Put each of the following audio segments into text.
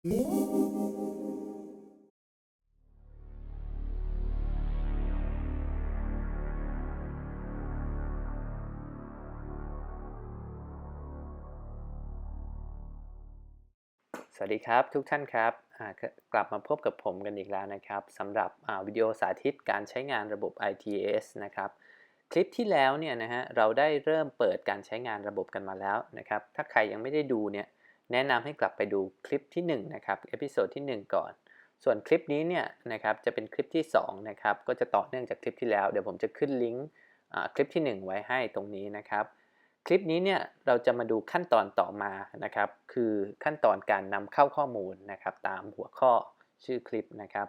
สวัสดีครับทุกท่านครับกลับมาพบกับผมกันอีกแล้วนะครับสำหรับวิดีโอสาธิตการใช้งานระบบ ITS นะครับคลิปที่แล้วเนี่ยนะฮะเราได้เริ่มเปิดการใช้งานระบบกันมาแล้วนะครับถ้าใครยังไม่ได้ดูเนี่ย แนะนำให้กลับไปดูคลิปที่1นะครับเอพิโซดที่ 1 ก่อน ส่วนคลิปนี้เนี่ยนะครับจะเป็นคลิปที่2นะครับก็จะต่อเนื่องจากคลิปที่แล้ว เดี๋ยวผมจะขึ้นลิงก์คลิปที่ 1 ไว้ให้ตรงนี้นะครับ คลิปนี้เนี่ยเราจะมาดูขั้นตอนต่อมานะครับ คือขั้นตอนการนำเข้าข้อมูลนะครับ ตามหัวข้อชื่อคลิปนะครับ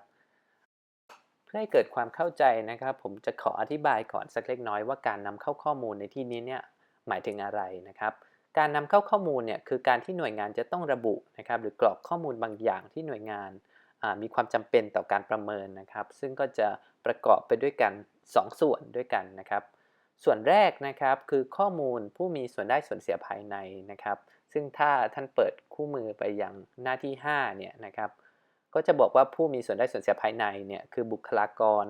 เพื่อให้เกิดความเข้าใจนะครับ ผมจะขออธิบายก่อนสักเล็กน้อยว่าการนำเข้าข้อมูลในที่นี้เนี่ยหมายถึงอะไรนะครับ การนำเข้าข้อมูลเนี่ยคือการที่หน่วยงานจะต้องระบุนะครับหรือกรอกข้อมูลบางอย่างที่หน่วยงานมีความจำเป็นต่อการประเมินนะครับ ซึ่งก็จะประกอบไปด้วยกัน 2 ส่วนด้วยกันนะครับ ส่วนแรกนะครับคือข้อมูลผู้มีส่วนได้ส่วนเสียภายในนะครับ ซึ่งถ้าท่านเปิดคู่มือไปยังหน้าที่5เนี่ยนะครับก็จะบอกว่าผู้มีส่วนได้ส่วนเสียภายในเนี่ยคือบุคลากร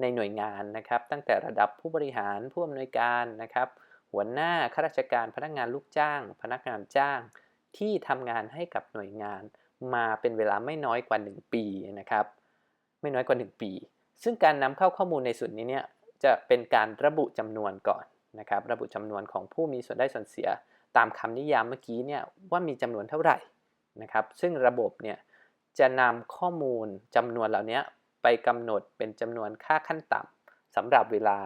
ในหน่วยงานนะครับ ตั้งแต่ระดับผู้บริหารผู้อำนวยการนะครับ หัวหน้าข้าราชการพนักงานลูกจ้าง พนักงานจ้าง ที่ทำงานให้กับหน่วยงานมาเป็นเวลาไม่น้อยกว่า 1 ปีนะครับ ไม่น้อยกว่า 1 ปี ซึ่งการนำเข้าข้อมูลในส่วนนี้เนี่ยจะเป็นการระบุจำนวนก่อนนะครับ ระบุจำนวนของผู้มีส่วนได้ส่วนเสีย ตามคำนิยามเมื่อกี้เนี่ยว่ามีจำนวนเท่าไหร่นะครับ ซึ่งระบบเนี่ยจะนำข้อมูลจำนวนเหล่านี้ไปกำหนดเป็นจำนวนค่าขั้นต่ำสำหรับเวลา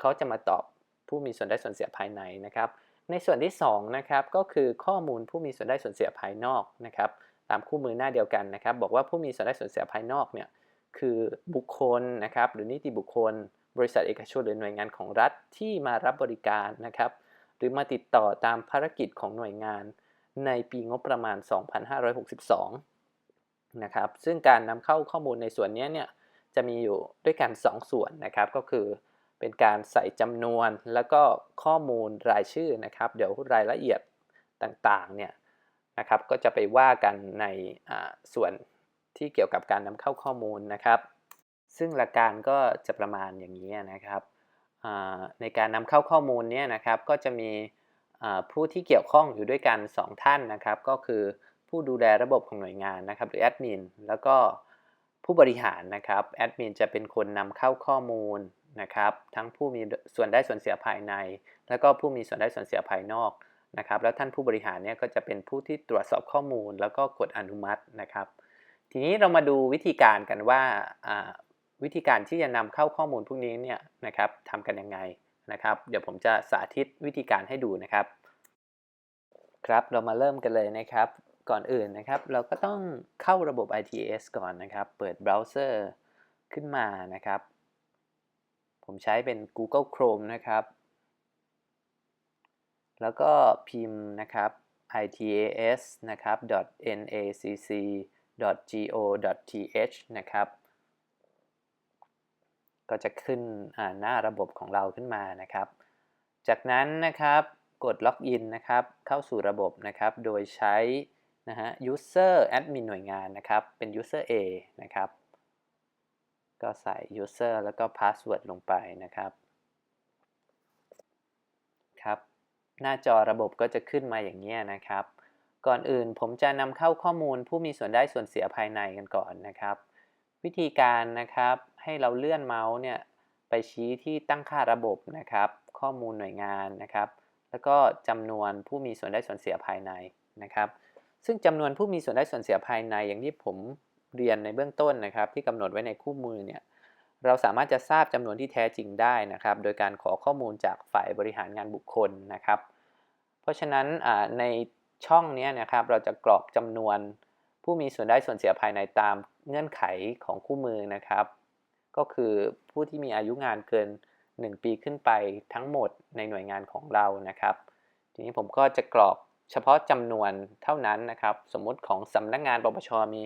เขาจะมาตอบ ผู้มีส่วนได้ส่วนเสียภายในนะครับ ในส่วนที่2นะครับก็คือข้อมูลผู้มีส่วนได้ส่วนเสียภายนอกนะครับ ตามคู่มือหน้าเดียวกันนะครับ บอกว่าผู้มีส่วนได้ส่วนเสียภายนอกเนี่ยคือบุคคลนะครับ หรือนิติบุคคล บริษัทเอกชนหรือหน่วยงานของรัฐที่มารับบริการนะครับ หรือมาติดต่อตามภารกิจของหน่วยงาน ในปีงบประมาณ 2562 นะครับ ซึ่งการนำเข้าข้อมูลในส่วนนี้เนี่ยจะมีอยู่ด้วยกัน 2 ส่วนนะครับ ก็คือ เป็นการใส่จำนวนแล้วก็ข้อมูลรายชื่อนะครับ เดี๋ยวรายละเอียดต่างๆเนี่ยนะครับ ก็จะไปว่ากันในส่วนที่เกี่ยวกับการนำเข้าข้อมูลนะครับ ซึ่งหลักการก็จะประมาณอย่างนี้นะครับในการนำเข้าข้อมูลเนี่ยนะครับ ก็จะมีผู้ที่เกี่ยวข้องอยู่ด้วยกัน 2 ท่านนะครับ ก็คือผู้ดูแลระบบของหน่วยงานนะครับ หรือแอดมินแล้วก็ผู้บริหารนะครับแอดมินจะเป็นคนนำเข้าข้อมูล นะครับทั้งผู้มีส่วนได้ส่วนเสียภายใน แล้วก็ผู้มีส่วนได้ส่วนเสียภายนอกนะครับแล้วท่านผู้บริหารเนี่ยก็จะเป็นผู้ที่ตรวจสอบข้อมูล แล้วก็กดอนุมัตินะครับ ทีนี้เรามาดูวิธีการกันว่าวิธีการที่จะนำเข้าข้อมูลพวกนี้เนี่ยนะครับทำกันยังไงนะครับ เดี๋ยวผมจะสาธิตวิธีการให้ดูนะครับ ครับเรามาเริ่มกันเลยนะครับ ก่อนอื่นนะครับ เราก็ต้องเข้าระบบ ITS ก่อนนะครับ เปิดเบราว์เซอร์ขึ้นมานะครับ ผมใช้เป็น Google Chrome นะครับ แล้วก็พิมพ์นะครับ itas นะครับ .nacc.go.th นะครับ ก็จะขึ้นหน้าระบบของเราขึ้นมานะครับ จากนั้นนะครับกดล็อกอินนะครับ เข้าสู่ระบบนะครับ โดยใช้นะฮะ user admin หน่วยงานนะครับ เป็น user A นะครับ ก็ใส่ user แล้วก็ password ลงไปนะครับ ครับ หน้าจอระบบก็จะขึ้นมาอย่างนี้นะครับ ก่อนอื่นผมจะนำเข้าข้อมูลผู้มีส่วนได้ส่วนเสียภายในกันก่อนนะครับ วิธีการนะครับให้เราเลื่อนเมาส์เนี่ยไปชี้ที่ตั้งค่าระบบนะครับ ข้อมูลหน่วยงานนะครับ แล้วก็จำนวนผู้มีส่วนได้ส่วนเสียภายในนะครับ ซึ่งจำนวนผู้มีส่วนได้ส่วนเสียภายในอย่างที่ผม เรียนในเบื้องต้นนะครับ ที่กำหนดไว้ในคู่มือเนี่ยเราสามารถจะทราบจำนวนที่แท้จริงได้นะครับ โดยการขอข้อมูลจากฝ่ายบริหารงานบุคคลนะครับ เพราะฉะนั้นในช่องนี้นะครับเราจะกรอกจำนวนผู้มีส่วนได้ส่วนเสียภายในตามเงื่อนไขของคู่มือนะครับ ก็คือผู้ที่มีอายุงานเกิน 1 ปีขึ้นไปทั้งหมดในหน่วยงานของเรานะครับ ทีนี้ผมก็จะกรอกเฉพาะจำนวนเท่านั้นนะครับ สมมุติของสำนักงงานปปชมี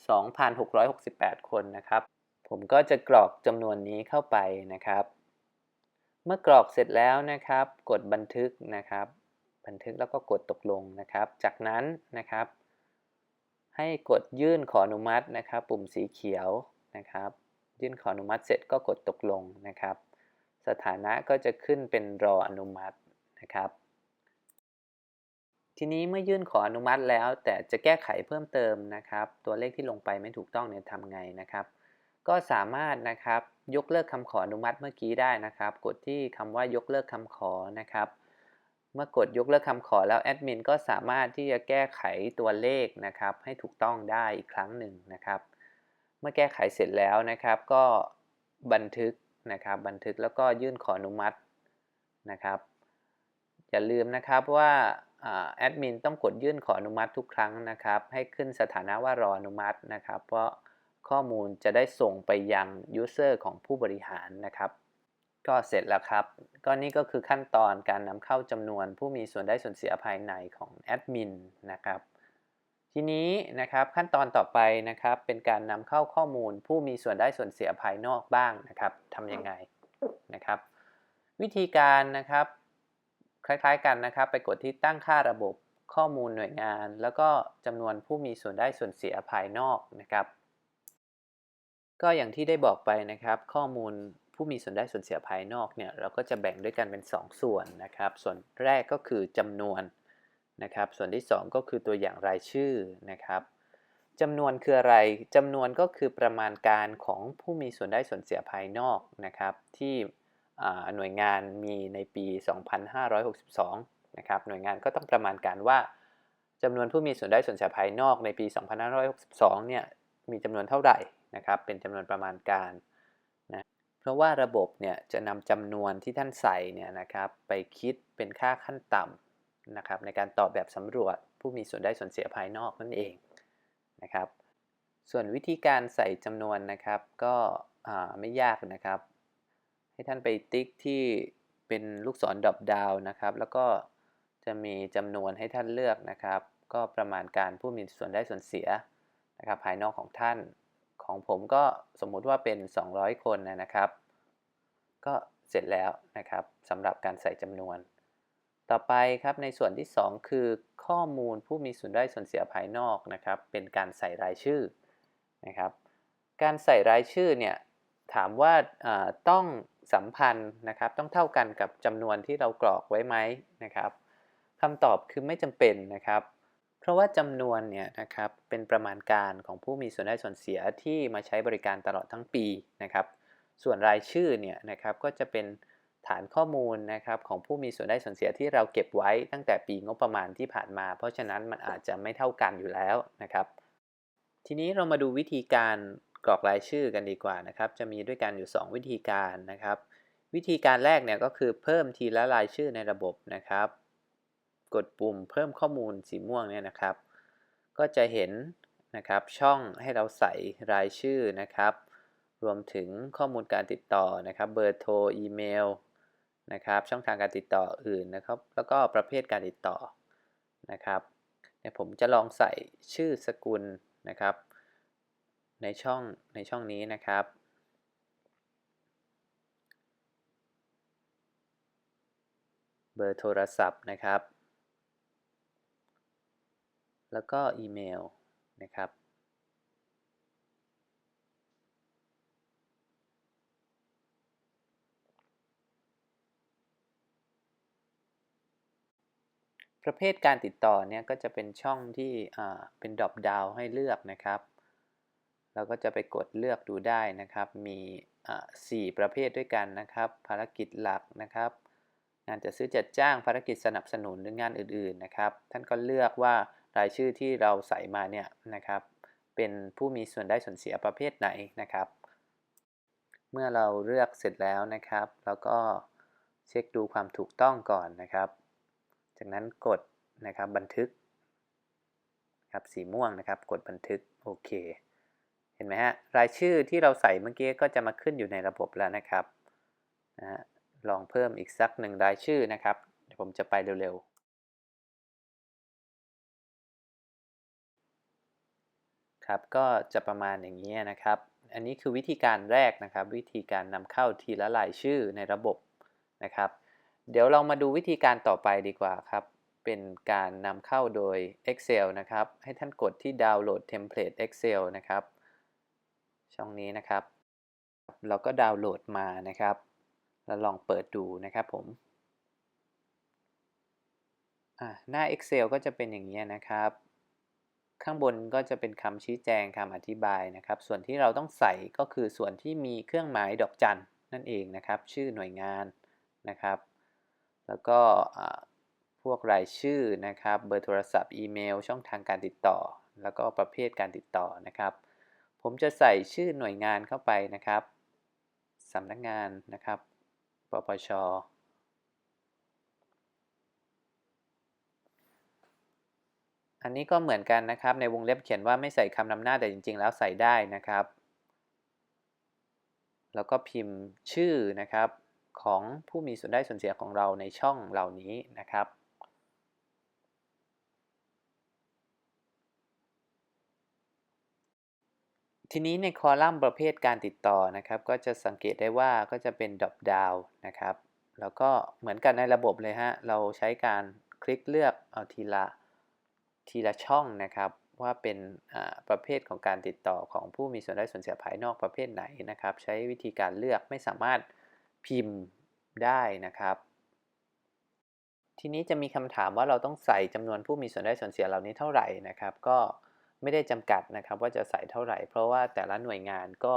2,668 คนนะครับ ผมก็จะกรอกจำนวนนี้เข้าไปนะครับ เมื่อกรอกเสร็จแล้วนะครับ กดบันทึกนะครับ บันทึกแล้วก็กดตกลงนะครับ จากนั้นนะครับ ให้กดยื่นขออนุมัตินะครับ ปุ่มสีเขียวนะครับ ยื่นขออนุมัติเสร็จก็กดตกลงนะครับ สถานะก็จะขึ้นเป็นรออนุมัตินะครับ ทีนี้เมื่อยื่นขออนุมัติแล้ว แต่จะแก้ไขเพิ่มเติมนะครับ ตัวเลขที่ลงไปไม่ถูกต้องเนี่ยทำไงนะครับ ก็สามารถนะครับยกเลิกคำขออนุมัติเมื่อกี้ได้นะครับ กดที่คำว่ายกเลิกคำขอนะครับ เมื่อกดยกเลิกคำขอแล้วแอดมินก็สามารถที่จะแก้ไขตัวเลขนะครับ ให้ถูกต้องได้อีกครั้งหนึ่งนะครับ เมื่อแก้ไขเสร็จแล้วนะครับ ก็บันทึกนะครับ บันทึกแล้วก็ยื่นขออนุมัตินะครับ อย่าลืมนะครับว่า แอดมินต้องกดยื่นขออนุมัติทุกครั้งนะครับ ให้ขึ้นสถานะว่ารออนุมัตินะครับ เพราะข้อมูลจะได้ส่งไปยังยูเซอร์ของผู้บริหารนะครับ ก็เสร็จแล้วครับ ก็นี่ก็คือขั้นตอนการนำเข้าจำนวนผู้มีส่วนได้ส่วนเสียภายในของแอดมินนะครับทีนี้นะครับขั้นตอนต่อไปนะครับ เป็นการนำเข้าข้อมูลผู้มีส่วนได้ส่วนเสียภายนอกบ้างนะครับทำยังไงนะครับ วิธีการนะครับ คล้ายๆกันนะครับ ไปกดที่ตั้งค่าระบบข้อมูลหน่วยงาน แล้วก็จำนวนผู้มีส่วนได้ส่วนเสียภายนอกนะครับ ก็อย่างที่ได้บอกไปนะครับ ข้อมูลผู้มีส่วนได้ส่วนเสียภายนอกเนี่ยเราก็จะแบ่งด้วยกันเป็น 2 ส่วนนะครับ ส่วนแรกก็คือจำนวนนะครับ ส่วนที่ 2 ก็คือตัวอย่างรายชื่อนะครับจำนวนคืออะไรจำนวนก็คือประมาณการของผู้มีส่วนได้ส่วนเสียภายนอกนะครับ ที่ หน่วยงานมีในปี 2562 นะครับ หน่วยงานก็ต้องประมาณการว่าจำนวนผู้มีส่วนได้ส่วนเสียภายนอกในปี 2562 เนี่ย มีจำนวนเท่าไหร่นะครับ เป็นจำนวนประมาณการนะ เพราะว่าระบบเนี่ยจะนำจำนวนที่ท่านใส่เนี่ยนะครับไปคิดเป็นค่าขั้นต่ำนะครับในการตอบแบบสำรวจผู้มีส่วนได้ส่วนเสียภายนอกนั่นเองนะครับ ส่วนวิธีการใส่จำนวนนะครับก็ไม่ยากนะครับ ให้ท่านไปติ๊กที่เป็นลูกศรดรอปดาวนะครับ แล้วก็จะมีจำนวนให้ท่านเลือกนะครับ ก็ประมาณการผู้มีส่วนได้ส่วนเสียนะครับ ภายนอกของท่านของผมก็สมมุติว่าเป็น 200 คนนะครับ ก็เสร็จแล้วนะครับสำหรับการใส่จำนวน ต่อไปครับในส่วนที่ 2 คือข้อมูลผู้มีส่วนได้ส่วนเสียภายนอกนะครับ เป็นการใส่รายชื่อนะครับ การใส่รายชื่อเนี่ยถามว่าต้อง สัมพันธ์นะครับต้องเท่ากันกับจำนวนที่เรากรอกไว้ไหมนะครับคำตอบคือไม่จำเป็นนะครับ เพราะว่าจำนวนเนี่ยนะครับเป็นประมาณการของผู้มีส่วนได้ส่วนเสียที่มาใช้บริการตลอดทั้งปีนะครับ ส่วนรายชื่อเนี่ยนะครับก็จะเป็นฐานข้อมูลนะครับของผู้มีส่วนได้ส่วนเสียที่เราเก็บไว้ตั้งแต่ปีงบประมาณที่ผ่านมา เพราะฉะนั้นมันอาจจะไม่เท่ากันอยู่แล้วนะครับ ทีนี้เรามาดูวิธีการ กรอกรายชื่อกันดีกว่านะครับ จะมีด้วยกันอยู่ 2 วิธีการนะครับ วิธีการแรกเนี่ยก็คือเพิ่มทีละรายชื่อในระบบนะครับ กดปุ่มเพิ่มข้อมูลสีม่วงเนี่ยนะครับ ก็จะเห็นนะครับช่องให้เราใส่รายชื่อนะครับ รวมถึงข้อมูลการติดต่อนะครับ เบอร์โทร อีเมลนะครับช่องทางการติดต่ออื่นนะครับ แล้วก็ประเภทการติดต่อนะครับเดี๋ยวผมจะลองใส่ชื่อสกุลนะครับ ในช่องในช่องนี้นะครับ เบอร์โทรศัพท์นะครับ แล้วก็อีเมลนะครับประเภทการติดต่อเนี่ยก็จะเป็นช่องที่เป็นดรอปดาวให้เลือกนะครับ เราก็จะไปกดเลือกดูได้นะครับ มี4ประเภทด้วยกันนะครับ ภารกิจหลักนะครับ งานจัดซื้อจัดจ้างภารกิจสนับสนุนหรืองานอื่นๆนะครับ ท่านก็เลือกว่ารายชื่อที่เราใส่มาเนี่ยนะครับ เป็นผู้มีส่วนได้ส่วนเสียประเภทไหนนะครับ เมื่อเราเลือกเสร็จแล้วนะครับ แล้วก็เช็คดูความถูกต้องก่อนนะครับ จากนั้นกดนะครับบันทึกครับสีม่วงนะครับ กดบันทึกโอเค เห็นไหมฮะรายชื่อที่เราใส่เมื่อกี้ก็จะมาขึ้นอยู่ในระบบแล้วนะครับนะลองเพิ่มอีกสักหนึ่งรายชื่อนะครับเดี๋ยวผมจะไปเร็วๆครับก็จะประมาณอย่างนี้นะครับ อันนี้คือวิธีการแรกนะครับ วิธีการนำเข้าทีละรายชื่อในระบบนะครับ เดี๋ยวเรามาดูวิธีการต่อไปดีกว่าครับเป็นการนำเข้าโดย Excel นะครับ ให้ท่านกดที่ดาวน์โหลดเทมเพลต Excel นะครับ ช่องนี้นะครับ เราก็ดาวน์โหลดมานะครับ แล้วลองเปิดดูนะครับผมหน้า Excel ก็จะเป็นอย่างนี้นะครับ ข้างบนก็จะเป็นคำชี้แจงคำอธิบายนะครับ ส่วนที่เราต้องใส่ก็คือส่วนที่มีเครื่องหมายดอกจันนั่นเองนะครับ ชื่อหน่วยงานนะครับ แล้วก็พวกรายชื่อนะครับ เบอร์โทรศัพท์ อีเมล ช่องทางการติดต่อ แล้วก็ประเภทการติดต่อนะครับ ผมจะใส่ชื่อหน่วยงานเข้าไปนะครับสำนักงานนะครับปปชอันนี้ก็เหมือนกันนะครับ ในวงเล็บเขียนว่าไม่ใส่คำนำหน้าแต่จริง ๆ แล้วใส่ได้นะครับ แล้วก็พิมพ์ชื่อนะครับของผู้มีส่วนได้ส่วนเสียของเราในช่องเหล่านี้นะครับ ทีนี้ในคอลัมน์ประเภทการติดต่อนะครับ ก็จะสังเกตได้ว่าก็จะเป็นดรอปดาวนะครับ แล้วก็เหมือนกันในระบบเลยฮะ เราใช้การคลิกเลือกเอาทีละทีละช่องนะครับ ว่าเป็นประเภทของการติดต่อของผู้มีส่วนได้ส่วนเสียภายนอกประเภทไหนนะครับ ใช้วิธีการเลือกไม่สามารถพิมพ์ได้นะครับ ทีนี้จะมีคำถามว่าเราต้องใส่จำนวนผู้มีส่วนได้ส่วนเสียเหล่านี้เท่าไหร่นะครับ ก็ ไม่ได้จำกัดนะครับว่าจะใส่เท่าไหร่ เพราะว่าแต่ละหน่วยงานก็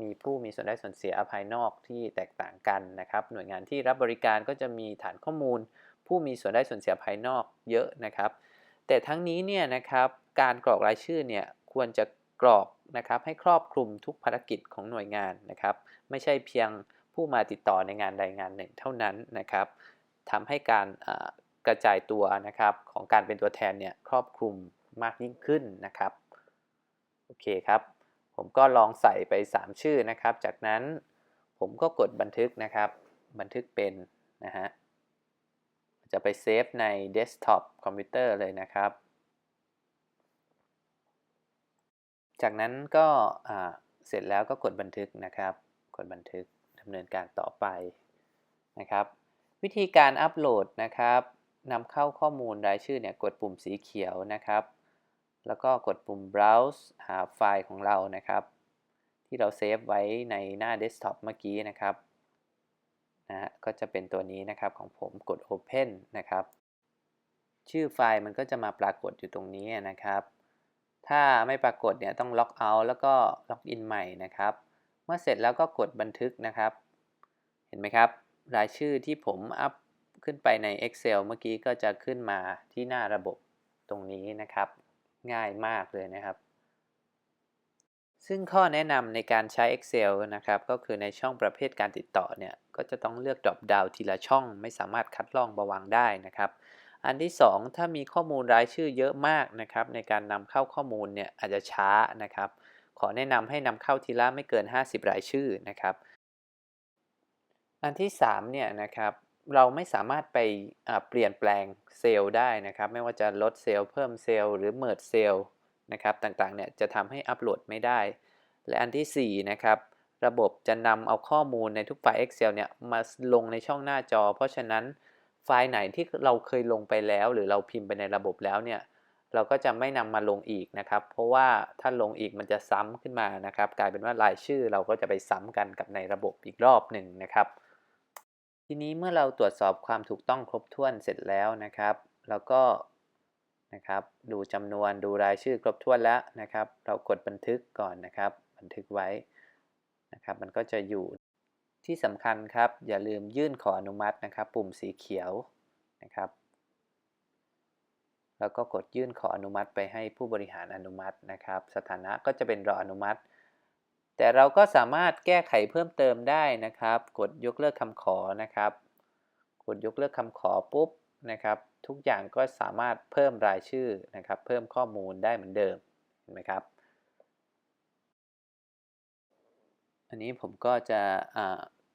มีผู้มีส่วนได้ส่วนเสียภายนอกที่แตกต่างกันนะครับ หน่วยงานที่รับบริการก็จะมีฐานข้อมูล ผู้มีส่วนได้ส่วนเสียภายนอกเยอะนะครับ แต่ทั้งนี้เนี่ยนะครับการกรอกรายชื่อเนี่ยควรจะกรอกนะครับให้ครอบคลุมทุกภารกิจของหน่วยงานนะครับ ไม่ใช่เพียงผู้มาติดต่อในงานใดงานหนึ่งเท่านั้นนะครับทำให้การกระจายตัวนะครับของการเป็นตัวแทนเนี่ยครอบคลุม มากยิ่งขึ้นนะครับ โอเคครับ ผมก็ลองใส่ไป 3 ชื่อนะครับ จากนั้นผมก็กดบันทึกนะครับ บันทึกเป็นนะฮะ จะไปเซฟในเดสก์ท็อปคอมพิวเตอร์เลยนะครับ จากนั้นก็เสร็จแล้วก็กดบันทึกนะครับ กดบันทึกดำเนินการต่อไปนะครับ วิธีการอัปโหลดนะครับนำเข้าข้อมูลรายชื่อเนี่ยกดปุ่มสีเขียวนะครับ แล้วก็กดปุ่ม browse หาไฟล์ของเรานะครับ ที่เราเซฟไว้ในหน้าเดสก์ท็อปเมื่อกี้นะครับนะฮะก็จะเป็นตัวนี้นะครับของผมกด Open นะครับ ชื่อไฟล์มันก็จะมาปรากฏอยู่ตรงนี้นะครับ ถ้าไม่ปรากฏเนี่ยต้องล็อกเอาท์แล้วก็ล็อกอินใหม่นะครับ เมื่อเสร็จแล้วก็กดบันทึกนะครับ เห็นไหมครับ รายชื่อที่ผมอัพขึ้นไปใน Excel เมื่อกี้ก็จะขึ้นมาที่หน้าระบบตรงนี้นะครับ ง่ายมากเลยนะครับ ซึ่งข้อแนะนำในการใช้ Excel นะครับ ก็คือในช่องประเภทการติดต่อเนี่ย ก็จะต้องเลือก drop down ทีละช่อง ไม่สามารถคัดลองบวางได้นะครับ อันที่ 2 ถ้ามีข้อมูลรายชื่อเยอะมากนะครับ ในการนำเข้าข้อมูลเนี่ยอาจจะช้านะครับ ขอแนะนำให้นำเข้าทีละไม่เกิน 50 รายชื่อนะครับ อันที่ 3 เนี่ยนะครับ เราไม่สามารถไปเปลี่ยนแปลงเซลล์ได้นะครับ ไม่ว่าจะลดเซลล์เพิ่มเซลล์หรือเมิร์ดเซลล์นะครับต่างๆเนี่ยจะทำให้อัปโหลดไม่ได้ และอันที่ 4 นะครับ ระบบจะนำเอาข้อมูลในทุกไฟล์ Excel เนี่ยมาลงในช่องหน้าจอ เพราะฉะนั้นไฟล์ไหนที่เราเคยลงไปแล้ว หรือเราพิมพ์ไปในระบบแล้วเนี่ยเราก็จะไม่นำมาลงอีกนะครับ เพราะว่าถ้าลงอีกมันจะซ้ำขึ้นมานะครับ กลายเป็นว่ารายชื่อเราก็จะไปซ้ำกันกับในระบบอีกรอบหนึ่งนะครับ ทีนี้เมื่อเราตรวจสอบความถูกต้องครบถ้วนเสร็จแล้วนะครับ แล้วก็นะครับดูจำนวนดูรายชื่อครบถ้วนแล้วนะครับ เรากดบันทึกก่อนนะครับ บันทึกไว้นะครับ มันก็จะอยู่ที่สำคัญครับ อย่าลืมยื่นขออนุมัตินะครับ ปุ่มสีเขียวนะครับ แล้วก็กดยื่นขออนุมัติไปให้ผู้บริหารอนุมัตินะครับ สถานะก็จะเป็นรออนุมัติ แต่เราก็สามารถแก้ไขเพิ่มเติมได้นะครับ กดยกเลิกคำขอนะครับ กดยกเลิกคำขอปุ๊บนะครับ ทุกอย่างก็สามารถเพิ่มรายชื่อนะครับ เพิ่มข้อมูลได้เหมือนเดิมเห็นไหมครับ อันนี้ผมก็จะ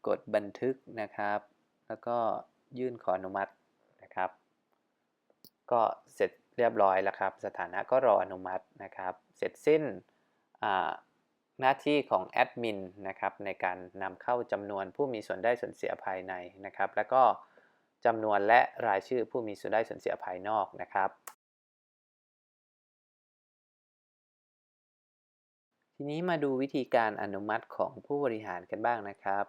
กดบันทึกนะครับ แล้วก็ยื่นขออนุมัตินะครับ ก็เสร็จเรียบร้อยแล้วครับ สถานะก็รออนุมัตินะครับ เสร็จสิ้น หน้าที่ของแอดมินนะครับในการนำเข้าจำนวนผู้มีส่วนได้ส่วนเสียภายในนะครับ แล้วก็จำนวนและรายชื่อผู้มีส่วนได้ส่วนเสียภายนอกนะครับ ทีนี้มาดูวิธีการอนุมัติของผู้บริหารกันบ้างนะครับ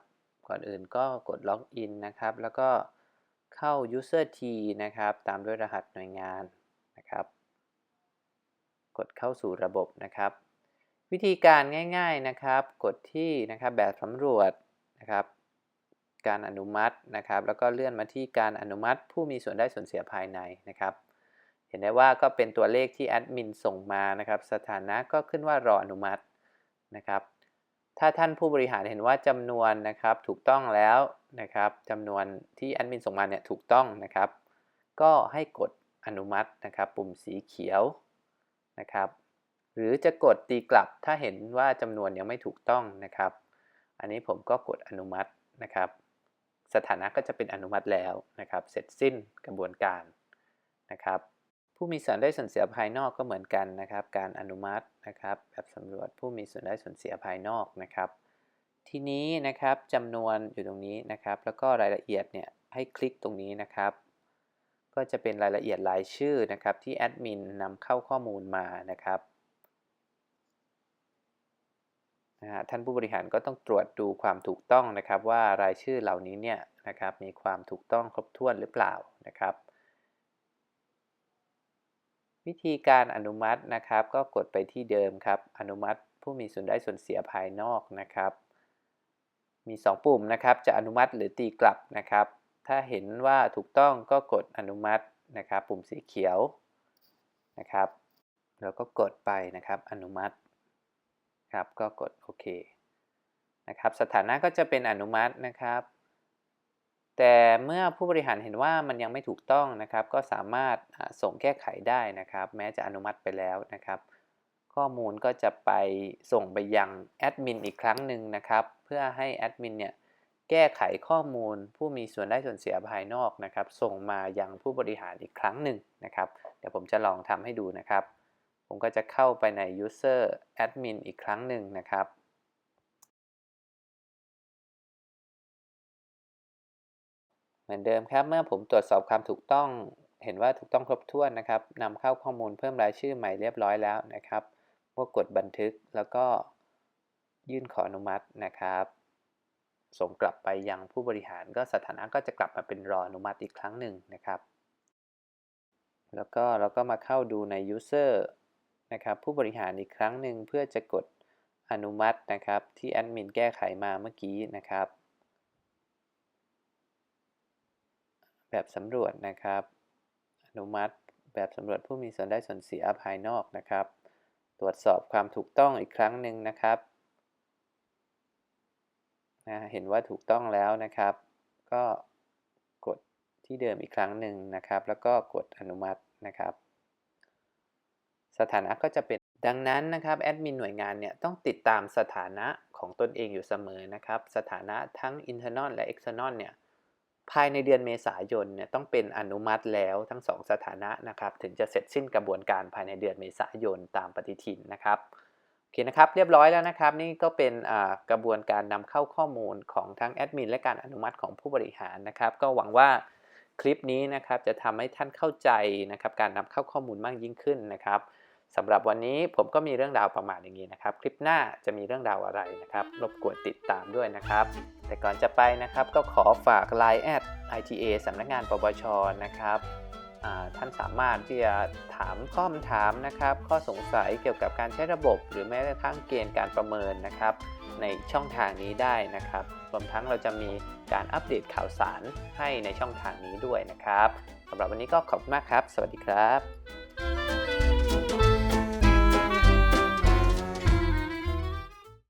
ก่อนอื่นก็กดล็อกอินนะครับ แล้วก็เข้า user t นะครับ ตามด้วยรหัสหน่วยงานนะครับ กดเข้าสู่ระบบนะครับ วิธีการง่ายๆนะครับ กดที่นะครับแบบสำรวจนะครับ การอนุมัตินะครับ แล้วก็เลื่อนมาที่การอนุมัติ ผู้มีส่วนได้ส่วนเสียภายในนะครับ เห็นได้ว่าก็เป็นตัวเลขที่แอดมินส่งมานะครับ สถานะก็ขึ้นว่ารออนุมัตินะครับ ถ้าท่านผู้บริหารเห็นว่าจำนวนนะครับถูกต้องแล้วนะครับจำนวนที่แอดมินส่งมาเนี่ยถูกต้องนะครับ ก็ให้กดอนุมัตินะครับ ปุ่มสีเขียวนะครับ หรือจะกดตีกลับถ้าเห็นว่าจำนวนยังไม่ถูกต้องนะครับ อันนี้ผมก็กดอนุมัตินะครับ สถานะก็จะเป็นอนุมัติแล้วนะครับ เสร็จสิ้นกระบวนการนะครับ ผู้มีส่วนได้ส่วนเสียภายนอกก็เหมือนกันนะครับ การอนุมัตินะครับ แบบสำรวจผู้มีส่วนได้ส่วนเสียภายนอกนะครับ ทีนี้นะครับจำนวนอยู่ตรงนี้นะครับ แล้วก็รายละเอียดเนี่ยให้คลิกตรงนี้นะครับก็จะเป็นรายละเอียดรายชื่อนะครับที่แอดมินนำเข้าข้อมูลมานะครับ นะฮะท่านผู้บริหารก็ต้องตรวจดูความถูกต้องนะครับ ว่ารายชื่อเหล่านี้เนี่ยนะครับมีความถูกต้องครบถ้วนหรือเปล่านะครับ วิธีการอนุมัตินะครับ ก็กดไปที่เดิมครับ อนุมัติผู้มีส่วนได้ส่วนเสียภายนอกนะครับ มี 2 ปุ่มนะครับ จะอนุมัติหรือตีกลับนะครับ ถ้าเห็นว่าถูกต้องก็กดอนุมัตินะครับ ปุ่มสีเขียวนะครับ แล้วก็กดไปนะครับ อนุมัติ ครับ ก็กดโอเคนะครับ สถานะก็จะเป็นอนุมัตินะครับ แต่เมื่อผู้บริหารเห็นว่ามันยังไม่ถูกต้องนะครับ ก็สามารถส่งแก้ไขได้นะครับ แม้จะอนุมัติไปแล้วนะครับ ข้อมูลก็จะไปส่งไปยังแอดมินอีกครั้งหนึ่งนะครับ เพื่อให้แอดมินเนี่ยแก้ไขข้อมูลผู้มีส่วนได้ส่วนเสียภายนอกนะครับ ส่งมายังผู้บริหารอีกครั้งหนึ่งนะครับ เดี๋ยวผมจะลองทำให้ดูนะครับ ผมก็จะเข้าไปใน user admin อีกครั้งหนึ่งนะครับ เหมือนเดิมครับ เมื่อผมตรวจสอบความถูกต้อง เห็นว่าถูกต้องครบถ้วนนะครับนำเข้าข้อมูลเพิ่มรายชื่อใหม่เรียบร้อยแล้วนะครับก็กดบันทึกแล้วก็ยื่นขออนุมัตินะครับ ส่งกลับไปยังผู้บริหารก็สถานะก็จะกลับมาเป็นรออนุมัติอีกครั้งหนึ่งนะครับ แล้วก็เราก็มาเข้าดูใน user นะครับผู้บริหารอีกครั้งหนึ่งเพื่อจะกดอนุมัตินะครับที่แอดมินแก้ไขมาเมื่อกี้นะครับ แบบสำรวจนะครับ อนุมัติแบบสำรวจผู้มีส่วนได้ส่วนเสียภายนอกนะครับ ตรวจสอบความถูกต้องอีกครั้งหนึ่งนะครับนะเห็นว่าถูกต้องแล้วนะครับ ก็กดที่เดิมอีกครั้งหนึ่งนะครับ แล้วก็กดอนุมัตินะครับ สถานะก็จะเป็นดังนั้นนะครับแอดมินหน่วยงานเนี่ยต้องติดตามสถานะของตนเองอยู่เสมอนะครับ สถานะทั้ง internal และ external เนี่ยภายในเดือนเมษายนเนี่ยต้องเป็นอนุมัติแล้วทั้ง 2 สถานะนะครับถึงจะเสร็จสิ้นกระบวนการภายในเดือนเมษายนตามปฏิทินนะครับโอเคนะครับเรียบร้อยแล้วนะครับนี่ก็เป็นกระบวนการนำเข้าข้อมูลของทั้งแอดมินและการอนุมัติของผู้บริหารนะครับก็หวังว่าคลิปนี้นะครับจะทำให้ท่านเข้าใจนะครับการนำเข้าข้อมูลมากยิ่งขึ้นนะครับ สำหรับวันนี้ผมก็มีเรื่องราวประมาณอย่างนี้นะครับ คลิปหน้าจะมีเรื่องราวอะไรนะครับ รบกวนติดตามด้วยนะครับ แต่ก่อนจะไปนะครับก็ขอฝาก Line แอด ITA สำนักงานปปชนะครับท่านสามารถที่จะถามข้อมถามนะครับ ข้อสงสัยเกี่ยวกับการใช้ระบบ หรือแม้กระทั่งเกณฑ์การประเมินนะครับ ในช่องทางนี้ได้นะครับรวมทั้งเราจะมีการอัปเดตข่าวสารให้ในช่องทางนี้ด้วยนะครับสำหรับวันนี้ก็ขอบคุณมากครับ สวัสดีครับ